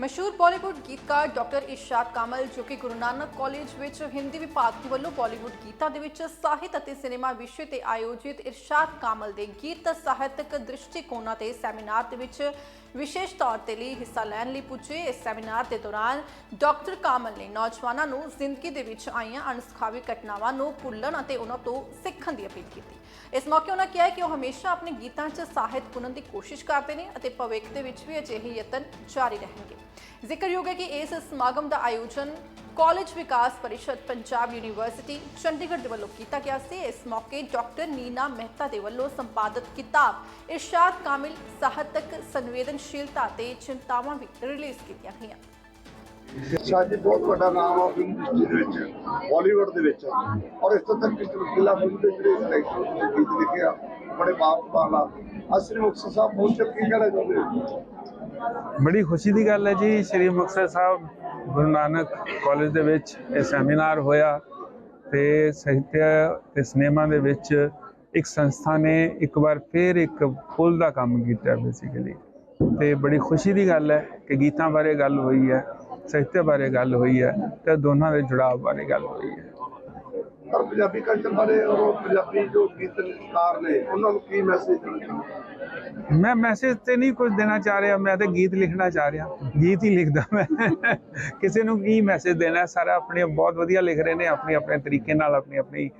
ਮਸ਼ਹੂਰ ਬਾਲੀਵੁੱਡ ਗੀਤਕਾਰ ਡਾਕਟਰ ਇਰਸ਼ਾਦ ਕਾਮਲ ਜੋ ਕਿ ਗੁਰੂ ਨਾਨਕ ਕਾਲਜ ਵਿੱਚ ਹਿੰਦੀ ਵਿਭਾਗ ਦੇ ਵੱਲੋਂ ਬਾਲੀਵੁੱਡ ਗੀਤਾਂ ਦੇ ਵਿੱਚ ਸਾਹਿਤ ਅਤੇ ਸਿਨੇਮਾ ਵਿਸ਼ੇ ਤੇ ਆਯੋਜਿਤ ਇਰਸ਼ਾਦ ਕਾਮਲ ਦੇ ਗੀਤ ਸਾਹਿਤਕ ਦ੍ਰਿਸ਼ਟੀਕੋਣਾਂ ਤੇ ਸੈਮੀਨਾਰ ਦੇ ਵਿੱਚ ਵਿਸ਼ੇਸ਼ ਤੌਰ ਤੇ ਲਈ ਹਿੱਸਾ ਲੈਣ ਲਈ ਪੁੱਜੇ। ਇਸ ਸੈਮੀਨਾਰ ਦੇ ਦੌਰਾਨ ਡਾਕਟਰ ਕਾਮਲ ਨੇ ਨੌਜਵਾਨਾਂ ਨੂੰ ਜ਼ਿੰਦਗੀ ਦੇ ਵਿੱਚ ਆਈਆਂ ਅਣਸੁਖਾਵੀ ਘਟਨਾਵਾਂ ਨੂੰ ਭੁੱਲਣ ਅਤੇ ਉਹਨਾਂ ਤੋਂ ਸਿੱਖਣ ਦੀ ਅਪੀਲ ਕੀਤੀ। ਇਸ ਮੌਕੇ ਉਹਨਾਂ ਕਿਹਾ ਕਿ ਉਹ ਹਮੇਸ਼ਾ ਆਪਣੇ ਗੀਤਾਂ 'ਚ ਸਾਹਿਤ ਬੁਣਨ ਦੀ ਕੋਸ਼ਿਸ਼ ਕਰਦੇ ਨੇ ਅਤੇ ਭਵਿੱਖ ਦੇ ਵਿੱਚ ਵੀ ਅਜਿਹੇ ਯਤਨ ਜਾਰੀ ਰਹਿਣਗੇ। ਜ਼ਿਕਰਯੋਗ ਹੈ ਕਿ ਇਸ ਸਮਾਗਮ ਦਾ ਆਯੋਜਨ ਕਾਲਜ ਵਿਕਾਸ ਪਰਿਸ਼ਦ ਪੰਜਾਬ ਯੂਨੀਵਰਸਿਟੀ ਚੰਡੀਗੜ੍ਹ ਦੇ ਵੱਲੋਂ ਕੀਤਾ ਗਿਆ ਸੀ। ਇਸ ਮੌਕੇ ਡਾਕਟਰ ਨੀਨਾ ਮਹਿਤਾ ਦੇ ਵੱਲੋਂ ਸੰਪਾਦਿਤ ਕਿਤਾਬ ਇਰਸ਼ਾਦ ਕਾਮਿਲ ਸਾਹਿਤਕ ਸੰਵੇਦਨਸ਼ੀਲਤਾ ਤੇ ਚਿੰਤਾਵਾਂ ਵੀ ਰਿਲੀਜ਼ ਕੀਤੀਆਂ ਗਈਆਂ। ਸਾਡੀ ਬਹੁਤ ਵੱਡਾ ਨਾਮ ਆ ਫਿਲਮ ਇੰਡਸਟਰੀ ਦੇ ਵਿੱਚ ਬਾਲੀਵੁੱਡ ਦੇ ਵਿੱਚ। ਔਰ ਇਸ ਤੋਂ ਤੱਕ ਕਿ ਚਮਕੀਲਾ ਫਿਲਮ ਦੇ ਜਿਹੜੇ ਸਿਲੈਕਸ਼ਨ ਦੇ ਗੀਤ ਲਿਖਿਆ ਬੜੇ ਬਾਪ ਬਾਲਾ ਅਸਰੀ ਮੁਕਤਸਰ ਸਾਹਿਬ ਪਹੁੰਚ ਕੀ ਕਹਿਣਾ ਚਾਹੁੰਦੇ ਹੋ? ਬੜੀ ਖੁਸ਼ੀ ਦੀ ਗੱਲ ਹੈ ਜੀ, ਸ਼੍ਰੀ ਮੁਕਤਸਰ ਸਾਹਿਬ ਗੁਰੂ ਨਾਨਕ ਕਾਲਜ ਦੇ ਵਿੱਚ ਇਹ ਸੈਮੀਨਾਰ ਹੋਇਆ ਤੇ ਸਾਹਿਤਿਆ ਤੇ ਸਿਨੇਮਾ ਦੇ ਵਿੱਚ ਇੱਕ ਸੰਸਥਾ ਨੇ ਇੱਕ ਵਾਰ ਫਿਰ ਇੱਕ ਪੁਲ ਦਾ ਕੰਮ ਕੀਤਾ ਬੇਸਿਕਲੀ ਤੇ ਬੜੀ ਖੁਸ਼ੀ ਦੀ ਗੱਲ ਹੈ ਕਿ ਗੀਤਾਂ ਬਾਰੇ ਗੱਲ ਹੋਈ ਹੈ, ਸਾਹਿਤਿਆ ਬਾਰੇ ਗੱਲ ਹੋਈ ਹੈ ਤੇ ਦੋਨਾਂ ਦੇ ਜੁੜਾਵ ਬਾਰੇ ਗੱਲ ਹੋਈ ਹੈ। ਪਰ ਪੰਜਾਬੀ ਕਲਚਰ ਬਾਰੇ ਔਰ ਪੰਜਾਬੀ ਜੋ ਗੀਤਕਾਰ ਨੇ, ਉਹਨਾਂ ਨੂੰ ਕੀ ਮੈਸੇਜ ਦੇਣਾ ਮੈਂ ਮੈਸੇਜ ਤੇ ਨਹੀਂ ਕੁਝ ਦੇਣਾ ਚਾਹ ਰਿਹਾ, ਮੈਂ ਤਾਂ ਗੀਤ ਲਿਖਣਾ ਚਾਹ ਰਿਹਾ। ਗੀਤ ਹੀ ਲਿਖਦਾ ਮੈਂ। ਕਿਸੇ ਨੂੰ ਕੀ ਮੈਸੇਜ ਦੇਣਾ, ਸਾਰਾ ਆਪਣੇ ਬਹੁਤ ਵਧੀਆ ਲਿਖ ਰਹੇ ਨੇ, ਆਪਣੇ ਆਪਣੇ ਤਰੀਕੇ ਨਾਲ, ਆਪਣੀ ਆਪਣੀ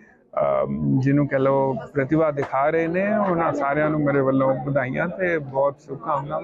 ਜਿਹਨੂੰ ਕਹ ਲਓ, ਪ੍ਰਤਿਭਾ ਦਿਖਾ ਰਹੇ ਨੇ। ਉਹਨਾਂ ਸਾਰਿਆਂ ਨੂੰ ਮੇਰੇ ਵੱਲੋਂ ਵਧਾਈਆਂ ਤੇ ਬਹੁਤ ਸ਼ੁਭਕਾਮਨਾਵਾਂ।